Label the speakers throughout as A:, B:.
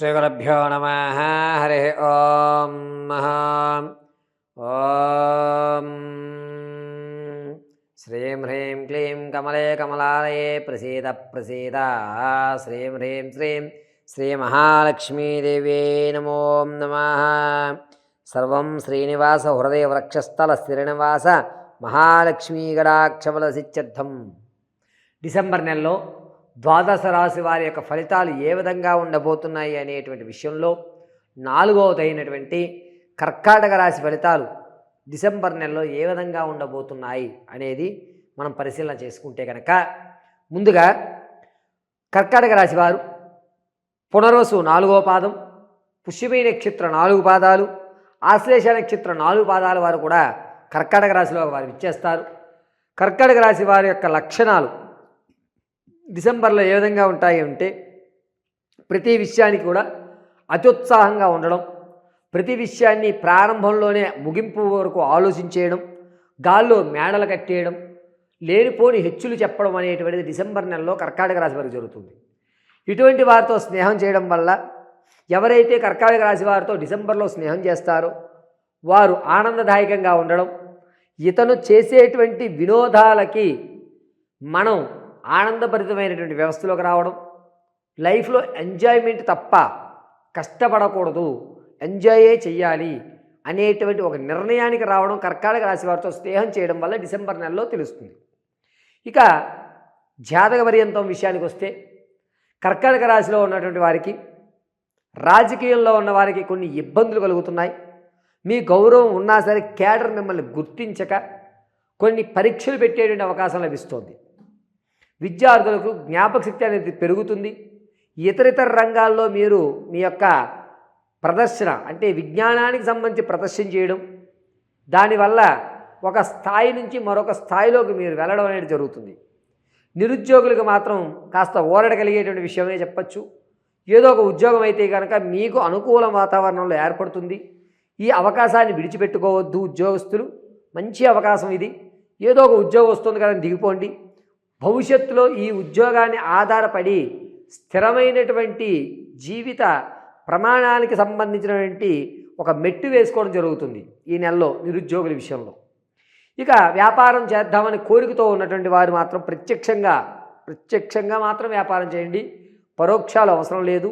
A: శ్రీగురుభ్యో నమ హరి ఓం ఓం శ్రీం హ్రీం క్లీం కమలే కమలాలయే ప్రసీద ప్రసీద శ్రీం హ్రీం శ్రీం శ్రీ శ్రీమహాలక్ష్మీదేవ్యై నమో నమ సర్వం శ్రీనివాస హృదయ వృక్షస్థల శ్రీనివాస మహాలక్ష్మీగడాక్షవలసిత్యర్థం డిసెంబర్ నెలలో ద్వాదశ రాశి వారి యొక్క ఫలితాలు ఏ విధంగా ఉండబోతున్నాయి అనేటువంటి విషయంలో నాలుగవదైనటువంటి కర్కాటక రాశి ఫలితాలు డిసెంబర్ నెలలో ఏ విధంగా ఉండబోతున్నాయి అనేది మనం పరిశీలన చేసుకుంటే కనుక ముందుగా కర్కాటక రాశి వారు పునర్వసు నాలుగో పాదం పుష్యమీ నక్షత్ర నాలుగు పాదాలు ఆశ్లేష నక్షత్ర నాలుగు పాదాల వారు కూడా కర్కాటక రాశిలో వారు ఇచ్చేస్తారు. కర్కాటక రాశి వారి యొక్క లక్షణాలు డిసెంబర్లో ఏ విధంగా ఉంటాయి అంటే ప్రతి విషయానికి కూడా అత్యుత్సాహంగా ఉండడం ప్రతి విషయాన్ని ప్రారంభంలోనే ముగింపు వరకు ఆలోచించేయడం గాల్లో మేడలు కట్టేయడం లేనిపోని హెచ్చులు చెప్పడం అనేటువంటిది డిసెంబర్ నెలలో కర్కాటక రాశి వారికి జరుగుతుంది. ఇటువంటి వారితో స్నేహం చేయడం వల్ల ఎవరైతే కర్కాటక రాశి వారితో డిసెంబర్లో స్నేహం చేస్తారో వారు ఆనందదాయకంగా ఉండడం ఇతను చేసేటువంటి వినోదాలకి మనం ఆనందభరితమైనటువంటి వ్యవస్థలోకి రావడం లైఫ్లో ఎంజాయ్మెంట్ తప్ప కష్టపడకూడదు ఎంజాయే చెయ్యాలి అనేటువంటి ఒక నిర్ణయానికి రావడం కర్కాటక రాశి వారితో స్నేహం చేయడం వల్ల డిసెంబర్ నెలలో తెలుస్తుంది. ఇక జాతక పర్యంతం విషయానికి వస్తే కర్కాటక రాశిలో ఉన్నటువంటి వారికి రాజకీయంలో ఉన్న వారికి కొన్ని ఇబ్బందులు కలుగుతున్నాయి. మీ గౌరవం ఉన్నా సరే కేడర్ మిమ్మల్ని గుర్తించక కొన్ని పరీక్షలు పెట్టేటువంటి అవకాశం లభిస్తోంది. విద్యార్థులకు జ్ఞాపక శక్తి అనేది పెరుగుతుంది. ఇతర ఇతర రంగాల్లో మీరు మీ యొక్క ప్రదర్శన అంటే విజ్ఞానానికి సంబంధించి ప్రదర్శన చేయడం దానివల్ల ఒక స్థాయి నుంచి మరొక స్థాయిలోకి మీరు వెళ్ళడం అనేది జరుగుతుంది. నిరుద్యోగులకు మాత్రం కాస్త ఓరడ కలిగేటువంటి విషయమే చెప్పచ్చు. ఏదో ఒక ఉద్యోగం అయితే కనుక మీకు అనుకూల వాతావరణంలో ఏర్పడుతుంది. ఈ అవకాశాన్ని విడిచిపెట్టుకోవద్దు ఉద్యోగస్తులు. మంచి అవకాశం ఇది. ఏదో ఒక ఉద్యోగం వస్తుంది కదా దిగిపోండి. భవిష్యత్తులో ఈ ఉద్యోగాన్ని ఆధారపడి స్థిరమైనటువంటి జీవిత ప్రమాణానికి సంబంధించినటువంటి ఒక మెట్టు వేసుకోవడం జరుగుతుంది ఈ నెలలో నిరుద్యోగుల విషయంలో. ఇక వ్యాపారం చేద్దామని కోరికతో ఉన్నటువంటి వారు మాత్రం ప్రత్యక్షంగా ప్రత్యక్షంగా మాత్రం వ్యాపారం చేయండి. పరోక్షాలు అవసరం లేదు.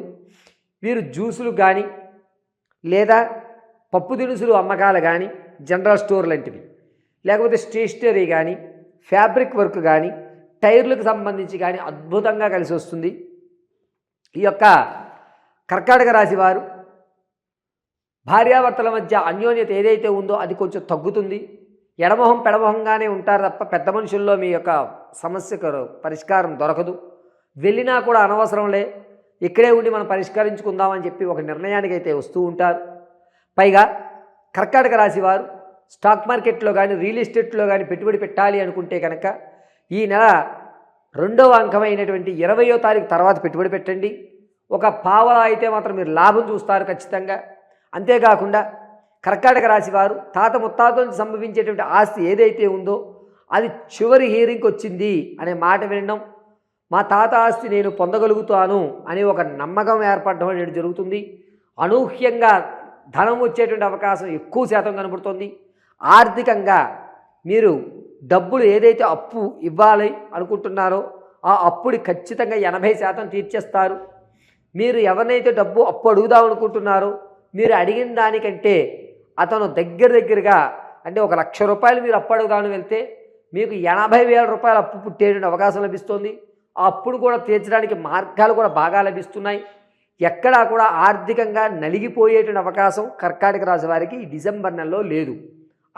A: వీరు జ్యూసులు కానీ లేదా పప్పు దినుసులు అమ్మకాలు కానీ జనరల్ స్టోర్ లాంటివి. లేకపోతే స్టేషనరీ కానీ ఫ్యాబ్రిక్ వర్క్ కానీ టైర్లకు సంబంధించి కానీ అద్భుతంగా కలిసి వస్తుంది. ఈ యొక్క కర్కాటక రాశి వారు భార్యాభర్తల మధ్య అన్యోన్యత ఏదైతే ఉందో అది కొంచెం తగ్గుతుంది. ఎడమొహం పెడమొహంగానే ఉంటారు తప్ప పెద్ద మనుషుల్లో మీ యొక్క సమస్యకు పరిష్కారం దొరకదు. వెళ్ళినా కూడా అనవసరంలే ఇక్కడే ఉండి మనం పరిష్కరించుకుందామని చెప్పి ఒక నిర్ణయానికి అయితే వస్తూ ఉంటారు. పైగా కర్కాటక రాశి వారు స్టాక్ మార్కెట్లో కానీ రియల్ ఎస్టేట్లో కానీ పెట్టుబడి పెట్టాలి అనుకుంటే కనుక ఈ నెల రెండవ అంకమైనటువంటి ఇరవయో తారీఖు తర్వాత పెట్టుబడి పెట్టండి. ఒక పావలా అయితే మాత్రం మీరు లాభం చూస్తారు ఖచ్చితంగా. అంతేకాకుండా కర్కాటక రాశి వారు తాత ముత్తాతల నుంచి సంభవించేటువంటి ఆస్తి ఏదైతే ఉందో అది చివరి హీరింగ్కి వచ్చింది అనే మాట వినడం మా తాత ఆస్తి నేను పొందగలుగుతాను అనే ఒక నమ్మకం ఏర్పడడం అనేది జరుగుతుంది. అనూహ్యంగా ధనం వచ్చేటువంటి అవకాశం ఎక్కువ శాతం కనబడుతుంది. ఆర్థికంగా మీరు డబ్బులు ఏదైతే అప్పు ఇవ్వాలి అనుకుంటున్నారో ఆ అప్పుని ఖచ్చితంగా ఎనభై శాతం తీర్చేస్తారు. మీరు ఎవరినైతే డబ్బు అప్పు అడుగుదాం అనుకుంటున్నారో మీరు అడిగిన దానికంటే అతను దగ్గర దగ్గరగా అంటే ఒక లక్ష రూపాయలు మీరు అప్పు అడుగుదామని వెళ్తే మీకు ఎనభై వేల రూపాయలు అప్పు పుట్టేటువంటి అవకాశం లభిస్తుంది. ఆ అప్పును కూడా తీర్చడానికి మార్గాలు కూడా బాగా లభిస్తున్నాయి. ఎక్కడా కూడా ఆర్థికంగా నలిగిపోయేటువంటి అవకాశం కర్కాటక రాశి వారికి ఈ డిసెంబర్ నెలలో లేదు.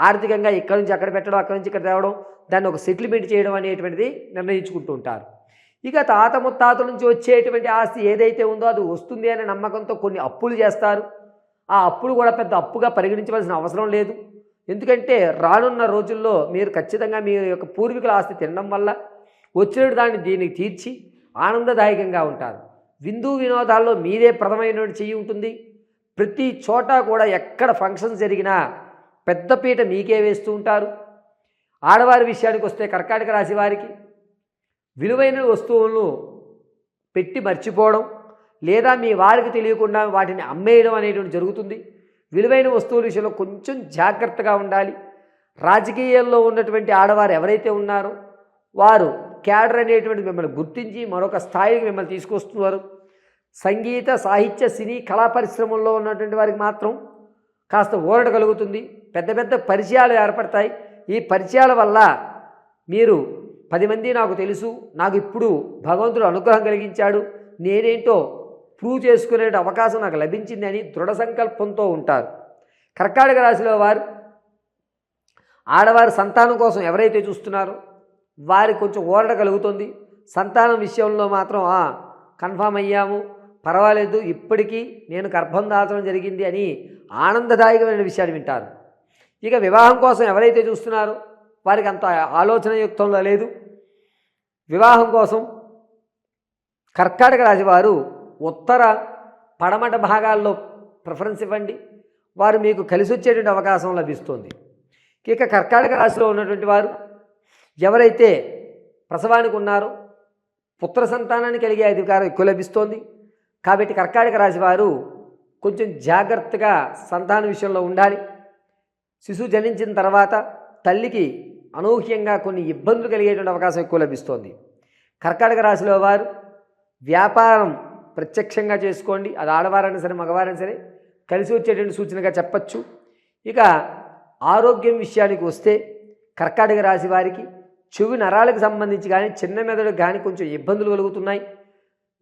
A: ఆర్థికంగా ఇక్కడ నుంచి అక్కడ పెట్టడం అక్కడ నుంచి ఇక్కడ తేవడం దాన్ని ఒక సెటిల్మెంట్ చేయడం అనేటువంటిది నిర్ణయించుకుంటూ ఉంటారు. ఇక తాత ముత్తాతల నుంచి వచ్చేటువంటి ఆస్తి ఏదైతే ఉందో అది వస్తుంది అనే నమ్మకంతో కొన్ని అప్పులు చేస్తారు. ఆ అప్పులు కూడా పెద్ద అప్పుగా పరిగణించవలసిన అవసరం లేదు. ఎందుకంటే రానున్న రోజుల్లో మీరు ఖచ్చితంగా మీ యొక్క పూర్వీకుల ఆస్తి తినడం వల్ల వచ్చిన దాన్ని దీనికి తీర్చి ఆనందదాయకంగా ఉంటారు. విందు వినోదాల్లో మీదే ప్రథమైనటువంటి చెయ్యి ఉంటుంది. ప్రతి చోట కూడా ఎక్కడ ఫంక్షన్స్ జరిగినా పెద్దపీట మీకే వేస్తూ ఉంటారు. ఆడవారి విషయానికి వస్తే కర్కాటక రాశి వారికి విలువైన వస్తువులను పెట్టి మర్చిపోవడం లేదా మీ వారికి తెలియకుండా వాటిని అమ్మేయడం అనేటువంటి జరుగుతుంది. విలువైన వస్తువుల విషయంలో కొంచెం జాగ్రత్తగా ఉండాలి. రాజకీయాల్లో ఉన్నటువంటి ఆడవారు ఎవరైతే ఉన్నారో వారు క్యాడర్ అనేటువంటి మిమ్మల్ని గుర్తించి మరొక స్థాయికి మిమ్మల్ని తీసుకొస్తున్నారు. సంగీత సాహిత్య సినీ కళా పరిశ్రమల్లో ఉన్నటువంటి వారికి మాత్రం కాస్త ఊరట కలుగుతుంది. పెద్ద పెద్ద పరిచయాలు ఏర్పడతాయి. ఈ పరిచయాల వల్ల మీరు పది మంది నాకు తెలుసు నాకు ఇప్పుడు భగవంతుడు అనుగ్రహం కలిగించాడు నేనేంటో ప్రూవ్ చేసుకునే అవకాశం నాకు లభించింది అని దృఢ సంకల్పంతో ఉంటారు. కర్కాటక రాశిలో వారు ఆడవారి సంతానం కోసం ఎవరైతే చూస్తున్నారో వారికి కొంచెం ఊరట కలుగుతుంది. సంతానం విషయంలో మాత్రం కన్ఫామ్ అయ్యాము పర్వాలేదు ఇప్పటికీ నేను గర్భం దాల్చడం జరిగింది అని ఆనందదాయకమైన విషయాన్ని వింటారు. ఇక వివాహం కోసం ఎవరైతే చూస్తున్నారో వారికి అంత ఆలోచన యుక్తంలో లేదు. వివాహం కోసం కర్కాటక రాశి వారు ఉత్తర పడమట భాగాల్లో ప్రిఫరెన్స్ ఇవ్వండి. వారు మీకు కలిసి వచ్చేటువంటి అవకాశం లభిస్తుంది. ఇక కర్కాటక రాశిలో ఉన్నటువంటి వారు ఎవరైతే ప్రసవానికి ఉన్నారో పుత్ర సంతానాన్ని కలిగే అధికారం ఎక్కువ లభిస్తోంది. కాబట్టి కర్కాటక రాశి వారు కొంచెం జాగ్రత్తగా సంతాన విషయంలో ఉండాలి. శిశువు జనించిన తర్వాత తల్లికి అనూహ్యంగా కొన్ని ఇబ్బందులు కలిగేటువంటి అవకాశం ఎక్కువ లభిస్తోంది. కర్కాటక రాశిలో వారు వ్యాపారం ప్రత్యక్షంగా చేసుకోండి. అది ఆడవారైనా సరే మగవారైనా సరే కలిసి వచ్చేటువంటి సూచనగా చెప్పచ్చు. ఇక ఆరోగ్యం విషయానికి వస్తే కర్కాటక రాశి వారికి చెవి నరాలకు సంబంధించి కానీ చిన్న మెదడు కానీ కొంచెం ఇబ్బందులు కలుగుతున్నాయి.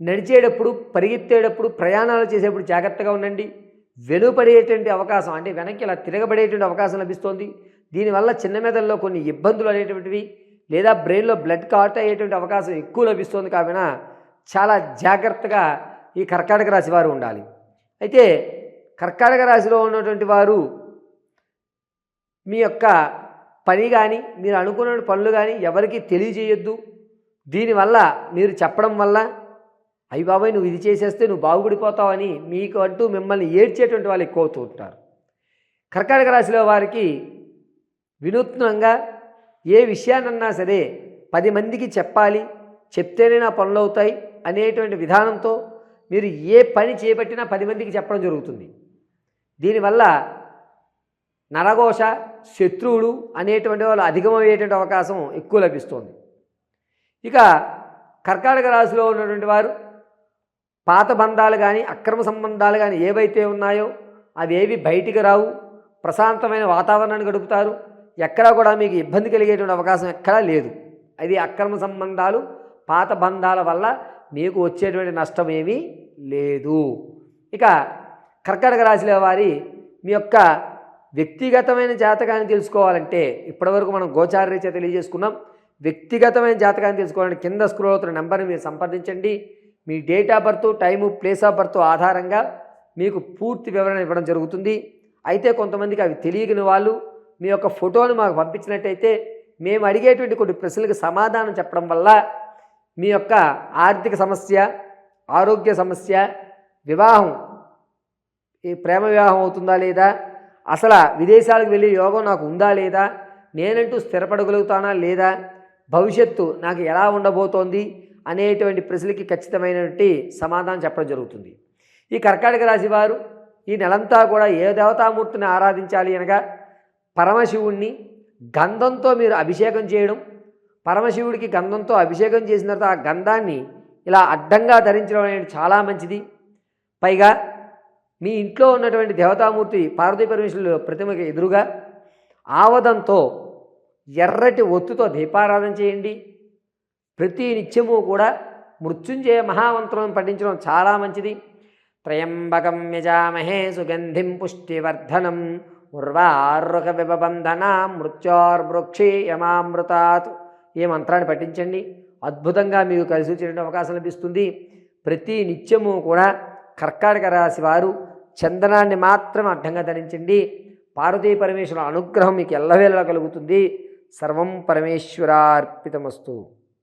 A: నడిచేటప్పుడు పరిగెత్తేటప్పుడు ప్రయాణాలు చేసేప్పుడు జాగ్రత్తగా ఉండండి. వెనుపడేటువంటి అవకాశం అంటే వెనక్కి ఇలా తిరగబడేటువంటి అవకాశం లభిస్తోంది. దీనివల్ల చిన్న మెదడులో కొన్ని ఇబ్బందులు అనేటువంటివి లేదా బ్రెయిన్లో బ్లడ్ కాట్ అయ్యేటువంటి అవకాశం ఎక్కువ లభిస్తుంది కావున చాలా జాగ్రత్తగా ఈ కర్కాటక రాశి వారు ఉండాలి. అయితే కర్కాటక రాశిలో ఉన్నటువంటి వారు మీ యొక్క పని కానీ మీరు అనుకున్న పనులు కానీ ఎవరికి తెలియజేయొద్దు. దీనివల్ల మీరు చెప్పడం వల్ల అయ్యి బాబాయ్ నువ్వు ఇది చేసేస్తే నువ్వు బాగుపడిపోతావని మీకు అంటూ మిమ్మల్ని ఏడ్చేటువంటి వాళ్ళు ఎక్కువ అవుతూ ఉంటారు. కర్కాటక రాశిలో వారికి వినూత్నంగా ఏ విషయాన్నన్నా సరే పది మందికి చెప్పాలి చెప్తేనే నా పనులు అవుతాయి అనేటువంటి విధానంతో మీరు ఏ పని చేపట్టినా పది మందికి చెప్పడం జరుగుతుంది. దీనివల్ల నరఘోష శత్రువులు అనేటువంటి వాళ్ళు అధికమయ్యేటువంటి అవకాశం ఎక్కువ లభిస్తుంది. ఇక కర్కాటక రాశిలో ఉన్నటువంటి వారు పాత బంధాలు కానీ అక్రమ సంబంధాలు కానీ ఏవైతే ఉన్నాయో అవి ఏవి బయటికి రావు. ప్రశాంతమైన వాతావరణాన్ని గడుపుతారు. ఎక్కడా కూడా మీకు ఇబ్బంది కలిగేటువంటి అవకాశం ఎక్కడా లేదు. అది అక్రమ సంబంధాలు పాత బంధాల వల్ల మీకు వచ్చేటువంటి నష్టం ఏమీ లేదు. ఇక కర్కటక రాశిలో వారి మీ యొక్క వ్యక్తిగతమైన జాతకాన్ని తెలుసుకోవాలంటే ఇప్పటివరకు మనం గోచారీత్యా తెలియజేసుకున్నాం. వ్యక్తిగతమైన జాతకాన్ని తెలుసుకోవాలంటే కింద స్క్రోల్ అవుతున్న నెంబర్ని మీరు సంప్రదించండి. మీ date of birth time place of birth ఆధారంగా మీకు పూర్తి వివరణ ఇవ్వడం జరుగుతుంది. అయితే కొంతమందికి అవి తెలియని వాళ్ళు మీ యొక్క ఫోటోను మాకు పంపించినట్టయితే మేము అడిగేటువంటి కొన్ని ప్రశ్నలకు సమాధానం చెప్పడం వల్ల మీ యొక్క ఆర్థిక సమస్య ఆరోగ్య సమస్య వివాహం ఈ ప్రేమ వివాహం అవుతుందా లేదా అసలు విదేశాలకు వెళ్ళే యోగం నాకు ఉందా లేదా నేనంటూ స్థిరపడగలుగుతానా లేదా భవిష్యత్తు నాకు ఎలా ఉండబోతోంది అనేటువంటి ప్రశ్నలకి ఖచ్చితమైనటువంటి సమాధానం చెప్పడం జరుగుతుంది. ఈ కర్కాటక రాశి వారు ఈ నెలంతా కూడా ఏ దేవతామూర్తిని ఆరాధించాలి అనగా పరమశివుణ్ణి గంధంతో మీరు అభిషేకం చేయడం పరమశివుడికి గంధంతో అభిషేకం చేసిన తర్వాత ఆ గంధాన్ని ఇలా అడ్డంగా ధరించడం అనేది చాలా మంచిది. పైగా మీ ఇంట్లో ఉన్నటువంటి దేవతామూర్తి పార్వతీ పరమేశ్వరుల ప్రతిమకి ఎదురుగా ఆవదంతో ఎర్రటి ఒత్తుతో దీపారాధన చేయండి. ప్రతి నిత్యము కూడా మృత్యుంజయ మహామంత్రం పఠించడం చాలా మంచిది. త్రయంబకం యజామహే సుగంధిం పుష్టివర్ధనం ఉర్వారుక మృత్యోర్మృక్షి యమామృతాత్. ఈ మంత్రాన్ని పఠించండి. అద్భుతంగా మీకు కలిసి వచ్చేటువంటి అవకాశం లభిస్తుంది. ప్రతి నిత్యము కూడా కర్కాటక రాశి వారు చందనాన్ని మాత్రం అడ్డంగా ధరించండి. పార్వతీ పరమేశ్వర అనుగ్రహం మీకు ఎల్లవేళలా కలుగుతుంది. సర్వం పరమేశ్వరార్పితమస్తు.